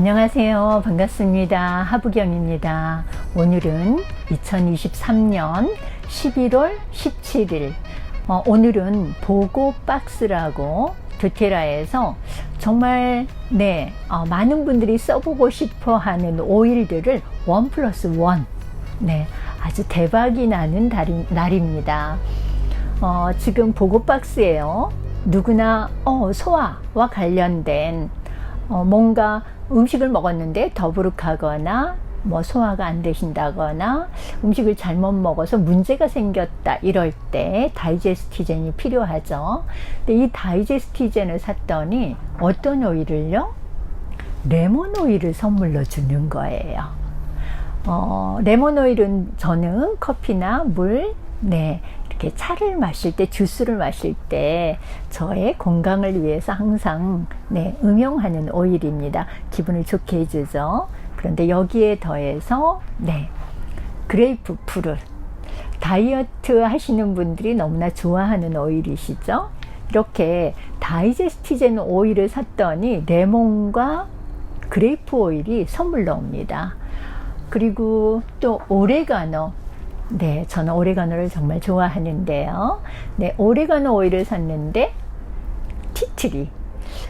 안녕하세요. 반갑습니다. 하부경입니다. 오늘은 2023년 11월 17일. 어, 오늘은 보고 박스라고 두테라에서 정말 네 어, 많은 분들이 써보고 싶어 하는 오일들을 원 플러스 원 네, 아주 대박이 나는 달이, 날입니다. 어, 지금 보고 박스예요. 누구나 어, 소화와 관련된 어, 뭔가 음식을 먹었는데 더부룩하거나 뭐 소화가 안 되신다거나 음식을 잘못 먹어서 문제가 생겼다 이럴 때 다이제스티젠이 필요하죠. 근데 이 다이제스티젠을 샀더니 어떤 오일을요? 레몬 오일을 선물로 주는 거예요. 어, 레몬 오일은 저는 커피나 물, 네, 이렇게 차를 마실 때, 주스를 마실 때 저의 건강을 위해서 항상 네, 응용하는 오일입니다. 기분을 좋게 해주죠. 그런데 여기에 더해서 네, 그레이프 풀을 다이어트 하시는 분들이 너무나 좋아하는 오일이시죠. 이렇게 다이제스티젠 오일을 샀더니 레몬과 그레이프 오일이 선물로 옵니다. 그리고 또 오레가노 네, 저는 오레가노를 정말 좋아하는데요. 네, 오레가노 오일을 샀는데 티트리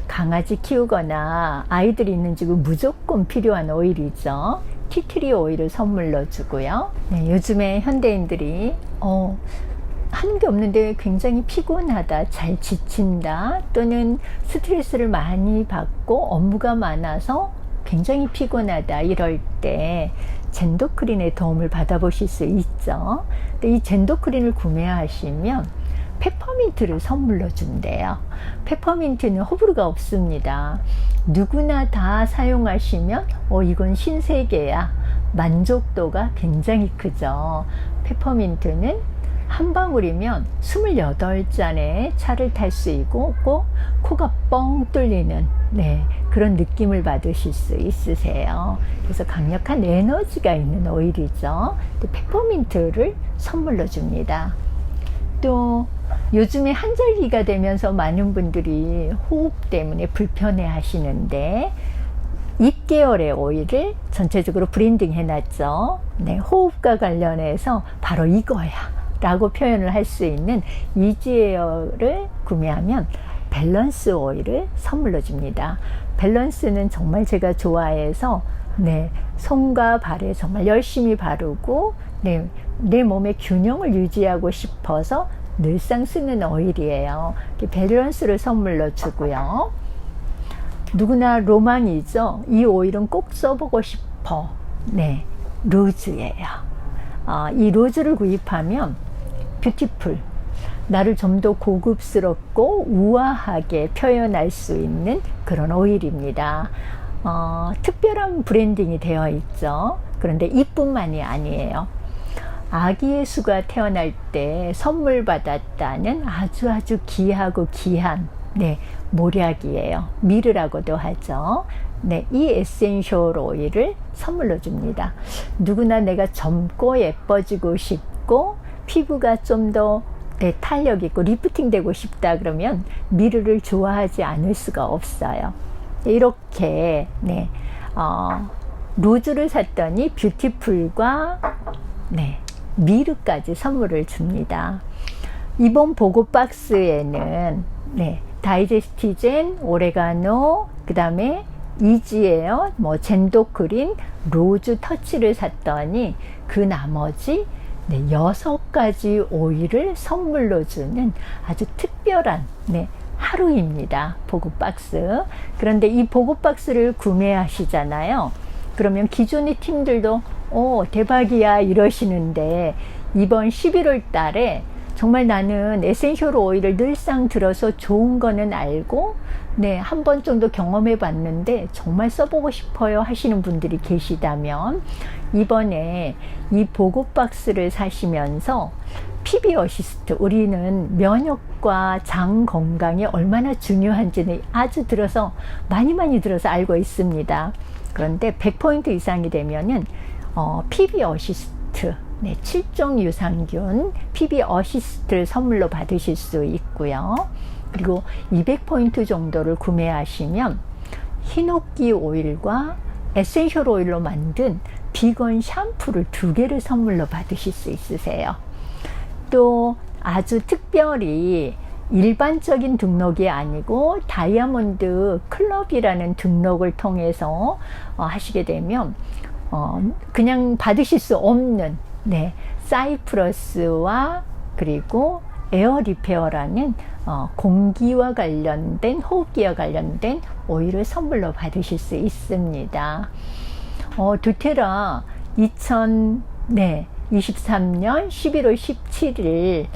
강아지 키우거나 아이들이 있는 집은 무조건 필요한 오일이죠. 티트리 오일을 선물로 주고요. 네, 요즘에 현대인들이 어, 하는 게 없는데 굉장히 피곤하다, 잘 지친다, 또는 스트레스를 많이 받고 업무가 많아서 굉장히 피곤하다 이럴 때 젠도크린의 도움을 받아보실 수 있죠. 근데 이 젠도크린을 구매하시면 페퍼민트를 선물로 준대요. 페퍼민트는 호불호가 없습니다. 누구나 다 사용하시면 어 이건 신세계야. 만족도가 굉장히 크죠. 페퍼민트는 한 방울이면 28잔의 차를 탈 수 있고 꼭 코가 뻥 뚫리는 네, 그런 느낌을 받으실 수 있으세요. 그래서 강력한 에너지가 있는 오일이죠. 페퍼민트를 선물로 줍니다. 또 요즘에 한절기가 되면서 많은 분들이 호흡 때문에 불편해 하시는데 입계열의 오일을 전체적으로 브랜딩 해놨죠. 네, 호흡과 관련해서 바로 이거야. 라고 표현을 할 수 있는 이지에어를 구매하면 밸런스 오일을 선물로 줍니다. 밸런스는 정말 제가 좋아해서 네, 손과 발에 정말 열심히 바르고 네, 내 몸의 균형을 유지하고 싶어서 늘상 쓰는 오일이에요. 밸런스를 선물로 주고요. 누구나 로망이죠. 이 오일은 꼭 써보고 싶어. 네, 로즈예요. 어, 이 로즈를 구입하면 뷰티풀 나를 좀 더 고급스럽고 우아하게 표현할 수 있는 그런 오일입니다. 어, 특별한 브랜딩이 되어 있죠. 그런데 이뿐만이 아니에요. 아기 예수가 태어날 때 선물 받았다는 아주 아주 귀하고 귀한 네, 모략이에요. 미르라고도 하죠. 네, 이 에센셜 오일을 선물로 줍니다. 누구나 내가 젊고 예뻐지고 싶고 피부가 좀더 네, 탄력 있고 리프팅 되고 싶다 그러면 미르를 좋아하지 않을 수가 없어요. 이렇게 네, 어, 로즈를 샀더니 뷰티풀과 네, 미르까지 선물을 줍니다. 이번 보고 박스에는 네, 다이제스티젠, 오레가노, 그 다음에 이지에어, 뭐 젠도크린, 로즈 터치를 샀더니 그 나머지 네, 여섯 가지 오일을 선물로 주는 아주 특별한 네, 하루입니다. 보급 박스. 그런데 이 보급 박스를 구매하시잖아요. 그러면 기존의 팀들도 오, 대박이야 이러시는데 이번 11월 달에 정말 나는 에센셜 오일을 늘상 들어서 좋은 거는 알고 네, 한 번 정도 경험해 봤는데 정말 써보고 싶어요 하시는 분들이 계시다면 이번에 이 보급 박스를 사시면서 PB 어시스트 우리는 면역과 장 건강이 얼마나 중요한지는 아주 들어서 많이 많이 들어서 알고 있습니다. 그런데 100포인트 이상이 되면은 어, PB 어시스트 네, 7종 유산균 PB 어시스트를 선물로 받으실 수 있고요. 그리고 200포인트 정도를 구매하시면 히노키 오일과 에센셜 오일로 만든 비건 샴푸를 두 개를 선물로 받으실 수 있으세요. 또 아주 특별히 일반적인 등록이 아니고 다이아몬드 클럽이라는 등록을 통해서 어, 하시게 되면 어, 그냥 받으실 수 없는 네, 사이프러스와 그리고 에어 리페어라는 어, 공기와 관련된 호흡기와 관련된 오일을 선물로 받으실 수 있습니다. 어, 두테라 2000, 네, 23년 11월 17일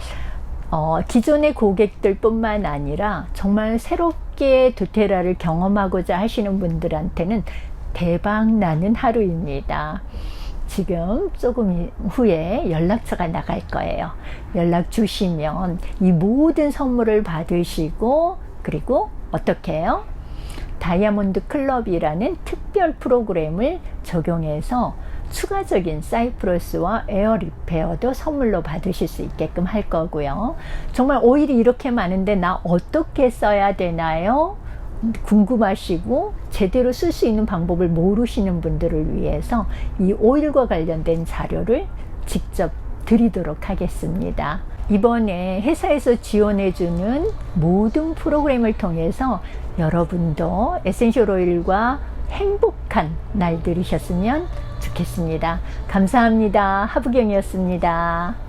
어, 기존의 고객들 뿐만 아니라 정말 새롭게 두테라를 경험하고자 하시는 분들한테는 대박 나는 하루입니다. 지금 조금 후에 연락처가 나갈 거예요. 연락 주시면 이 모든 선물을 받으시고 그리고 어떻게 해요? 다이아몬드 클럽이라는 특별 프로그램을 적용해서 추가적인 사이프러스와 에어 리페어도 선물로 받으실 수 있게끔 할 거고요. 정말 오일이 이렇게 많은데 나 어떻게 써야 되나요? 궁금하시고 제대로 쓸 수 있는 방법을 모르시는 분들을 위해서 이 오일과 관련된 자료를 직접 드리도록 하겠습니다. 이번에 회사에서 지원해주는 모든 프로그램을 통해서 여러분도 에센셜 오일과 행복한 날 들으셨으면 좋겠습니다. 감사합니다. 하부경이었습니다.